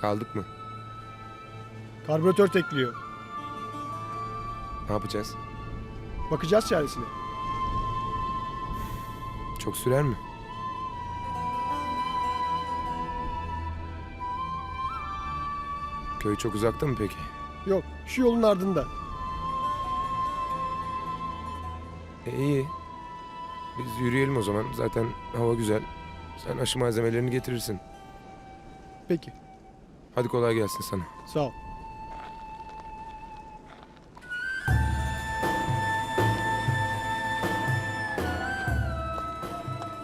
Kaldık mı? Karbüratör tekliyor. Ne yapacağız? Bakacağız çaresine. Çok sürer mi? Köy çok uzakta mı peki? Yok, şu yolun ardında. E, iyi. Biz yürüyelim o zaman. Zaten hava güzel. Sen aşı malzemelerini getirirsin. Peki, Hadi kolay gelsin sana. sağ ol.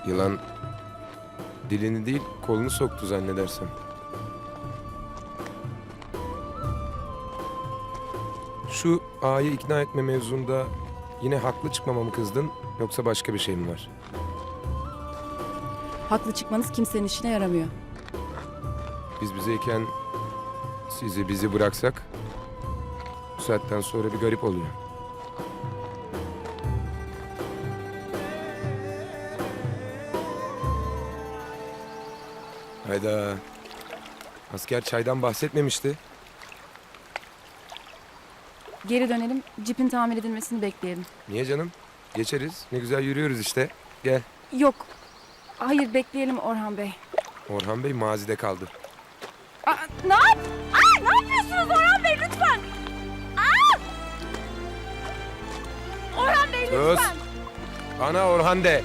Yılan dilini değil kolunu soktu zannedersem. Şu ağayı ikna etme mevzunda yine haklı çıkmama mı kızdın yoksa başka bir şey mi var? Haklı çıkmanız kimsenin işine yaramıyor. Biz bizeyken sizi bizi bıraksak bu saatten sonra bir garip oluyor. Hayda. Asker çaydan bahsetmemişti. Geri dönelim, cipin tamir edilmesini bekleyelim. Niye canım? Geçeriz. Ne güzel yürüyoruz işte. Gel. Yok, hayır bekleyelim Orhan Bey. Orhan Bey mazide kaldı. Aa, ne yap? Aa, Sus. lütfen. Bana Orhan de.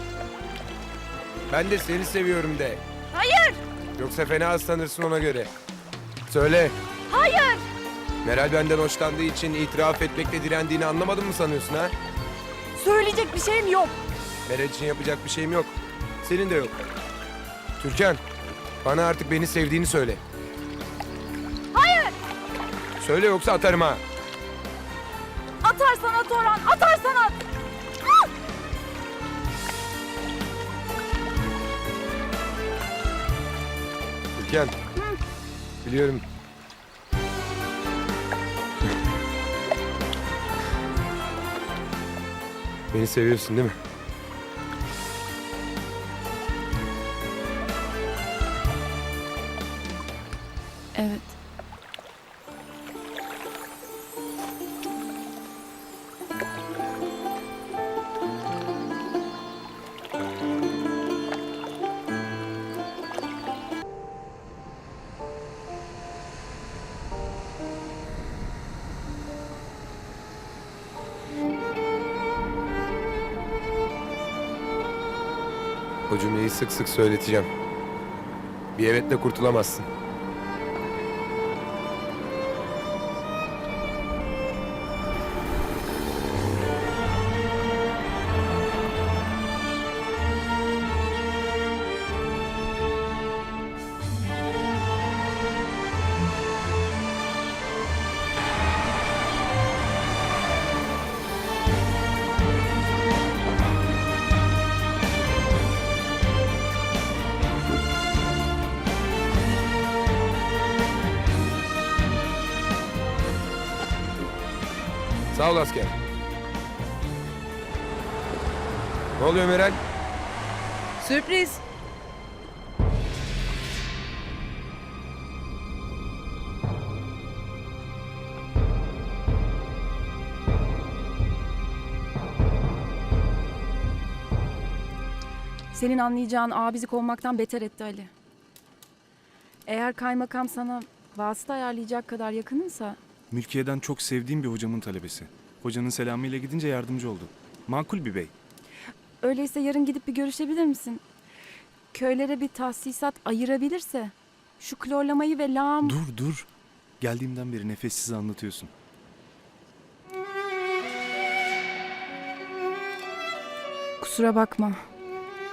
Ben de seni seviyorum de. Hayır, Yoksa fena ıslanırsın ona göre. Söyle. hayır. Meral benden hoşlandığı için itiraf etmekle direndiğini anlamadın mı sanıyorsun ha? Söyleyecek bir şeyim yok. Meral için yapacak bir şeyim yok. Senin de yok. Türkan, bana artık beni sevdiğini söyle. Hayır. Söyle yoksa atarım ha. Atarsan at Orhan, atarsan at. Biliyorum. Beni seviyorsun değil mi? Cümleyi sık sık söyleteceğim. Bir evetle kurtulamazsın. Sağ ol asker. Ne oluyor Meral? Sürpriz. Senin anlayacağın ağa bizi kovmaktan beter etti Ali. Eğer kaymakam sana vasıta ayarlayacak kadar yakınınsa Mülkiye'den çok sevdiğim bir hocamın talebesi. Hocanın selamıyla gidince yardımcı oldu. Makul bir bey. öyleyse yarın gidip bir görüşebilir misin? Köylere bir tahsisat ayırabilirse şu klorlamayı ve lağım... Dur dur. Geldiğimden beri nefessiz anlatıyorsun. Kusura bakma.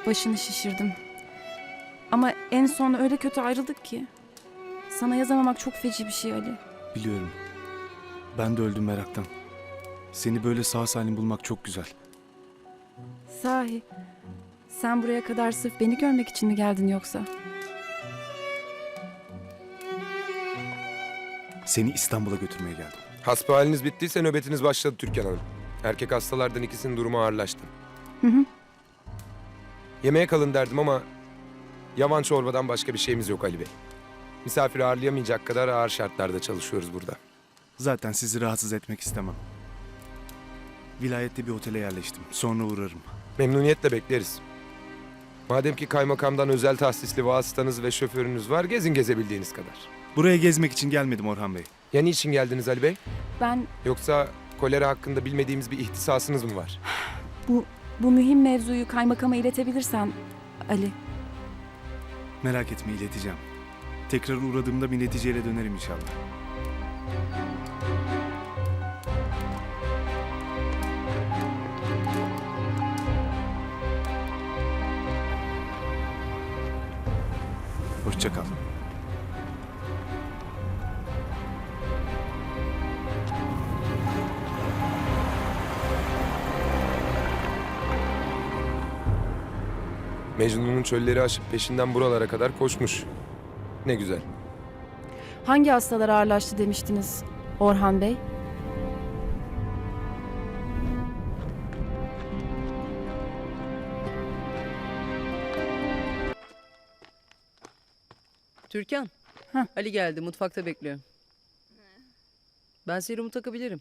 Başını şişirdim. Ama en son öyle kötü ayrıldık ki. Sana yazamamak çok feci bir şey Ali. Biliyorum. Ben de öldüm meraktan. Seni böyle sağ salim bulmak çok güzel. Sahi. Sen buraya kadar sırf beni görmek için mi geldin yoksa? Seni İstanbul'a götürmeye geldim. Hasbihaliniz bittiyse nöbetiniz başladı Türkan Hanım. Erkek hastalardan ikisinin durumu ağırlaştı. Hı hı. Yemeğe kalın derdim ama yavan çorbadan başka bir şeyimiz yok Ali Bey. Misafir ağırlayamayacak kadar ağır şartlarda çalışıyoruz burada. Zaten sizi rahatsız etmek istemem. Vilayette bir otele yerleştim. Sonra uğrarım. Memnuniyetle bekleriz. Madem ki kaymakamdan özel tahsisli vasıtanız ve şoförünüz var, gezin gezebildiğiniz kadar. Buraya gezmek için gelmedim Orhan Bey. Ya niçin geldiniz Ali Bey? Ben Yoksa kolera hakkında bilmediğimiz bir ihtisasınız mı var? bu bu mühim mevzuyu kaymakama iletebilirsen Ali. Merak etme ileteceğim. Tekrar uğradığımda bir neticeyle dönerim inşallah. Hoşça kal. Mecnun'un çölleri aşıp peşinden buralara kadar koşmuş. Ne güzel. Hangi hastalar ağırlaştı demiştiniz Orhan Bey? Türkan. Heh. Ali geldi mutfakta bekliyor. Ben serumu takabilirim.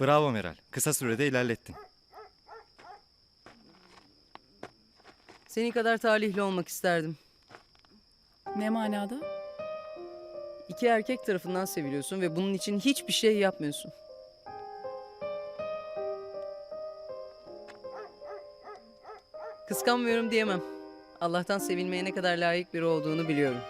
Bravo Meral. Kısa sürede ilerlettin. Senin kadar talihli olmak isterdim. Ne manada? İki erkek tarafından seviliyorsun ve bunun için hiçbir şey yapmıyorsun. Kıskanmıyorum diyemem. Allah'tan sevilmeye ne kadar layık biri olduğunu biliyorum.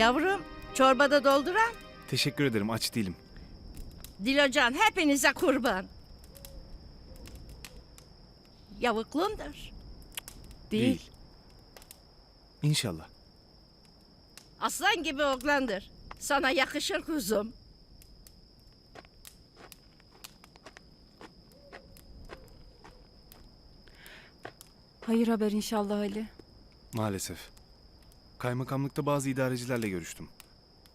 Yavrum, çorbada dolduran Teşekkür ederim aç değilim. Dilocan hepinize kurban. Yavuklundur. Değil. İnşallah. Aslan gibi oğlandır. Sana yakışır kuzum. Hayır haber inşallah Ali. Maalesef. Kaymakamlıkta bazı idarecilerle görüştüm.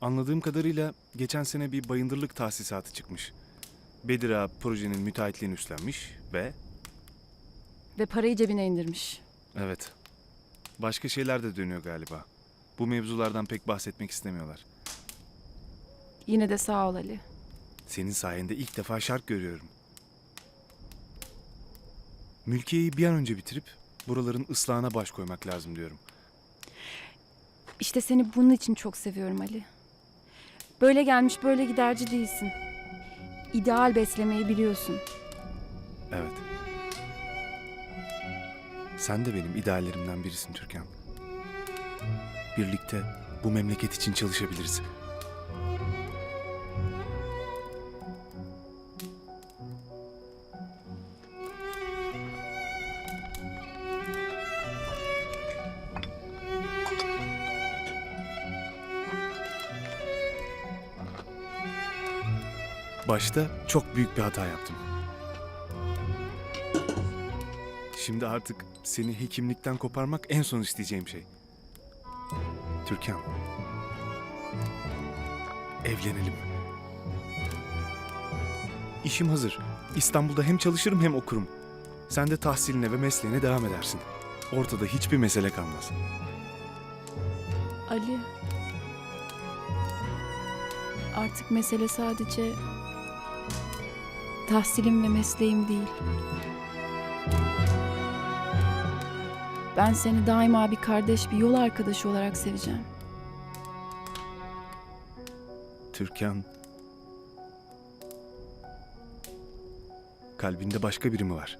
Anladığım kadarıyla geçen sene bir bayındırlık tahsisatı çıkmış. Bedir Ağa projenin müteahhitliğini üstlenmiş ve Ve parayı cebine indirmiş. evet başka şeyler de dönüyor galiba. Bu mevzulardan pek bahsetmek istemiyorlar. Yine de sağ ol Ali. Senin sayende ilk defa şark görüyorum. Mülkiyeyi bir an önce bitirip buraların ıslahına baş koymak lazım diyorum. İşte seni bunun için çok seviyorum Ali. Böyle gelmiş böyle giderci değilsin. İdeal beslemeyi biliyorsun. Evet. Sen de benim ideallerimden birisin Türkan. Birlikte bu memleket için çalışabiliriz. Başta çok büyük bir hata yaptım. Şimdi artık seni hekimlikten koparmak en son isteyeceğim şey. Türkan. Evlenelim. İşim hazır. İstanbul'da hem çalışırım hem okurum. Sen de tahsiline ve mesleğine devam edersin. Ortada hiçbir mesele kalmaz. Ali. Artık mesele sadece tahsilim ve mesleğim değil. Ben seni daima bir kardeş, bir yol arkadaşı olarak seveceğim. Türkan. Kalbinde başka biri mi var?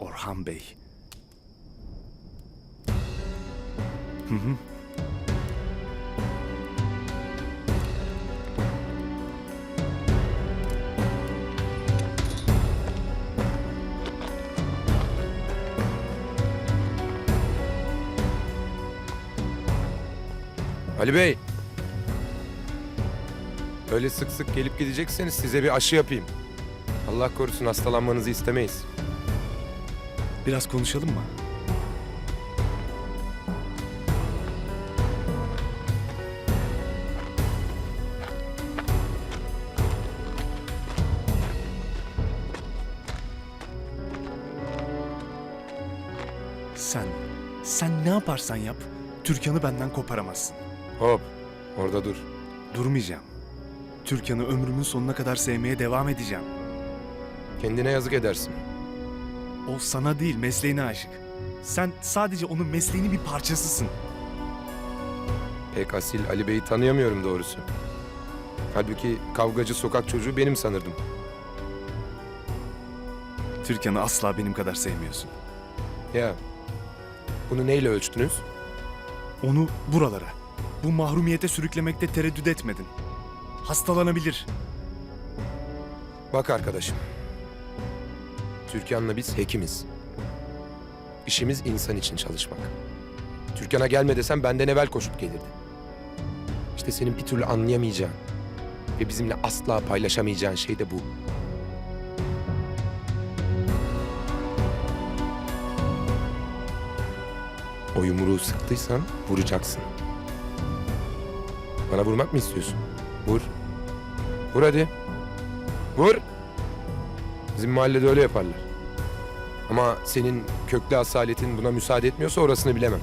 Orhan Bey. Hı hı. Ali Bey. Öyle sık sık gelip gidecekseniz size bir aşı yapayım. Allah korusun hastalanmanızı istemeyiz. Biraz konuşalım mı? Sen, sen ne yaparsan yap, Türkan'ı benden koparamazsın. Hop orada dur. Durmayacağım. Türkan'ı ömrümün sonuna kadar sevmeye devam edeceğim. Kendine yazık edersin. O sana değil, mesleğine aşık. Sen sadece onun mesleğinin bir parçasısın. Pek asil Ali Bey'i tanıyamıyorum doğrusu. Halbuki kavgacı sokak çocuğu benim sanırdım. Türkan'ı asla benim kadar sevmiyorsun. Ya bunu neyle ölçtünüz? Onu buralara, bu mahrumiyete sürüklemekte tereddüt etmedin. Hastalanabilir. Bak arkadaşım. Türkan'la biz hekimiz. İşimiz insan için çalışmak. Türkan'a gelme desem benden evvel koşup gelirdi. İşte senin bir türlü anlayamayacağın ve bizimle asla paylaşamayacağın şey de bu. O yumruğu sıktıysan vuracaksın. Bana vurmak mı istiyorsun? Vur. Vur hadi. Vur. Bizim mahallede öyle yaparlar. Ama senin köklü asaletin buna müsaade etmiyorsa orasını bilemem.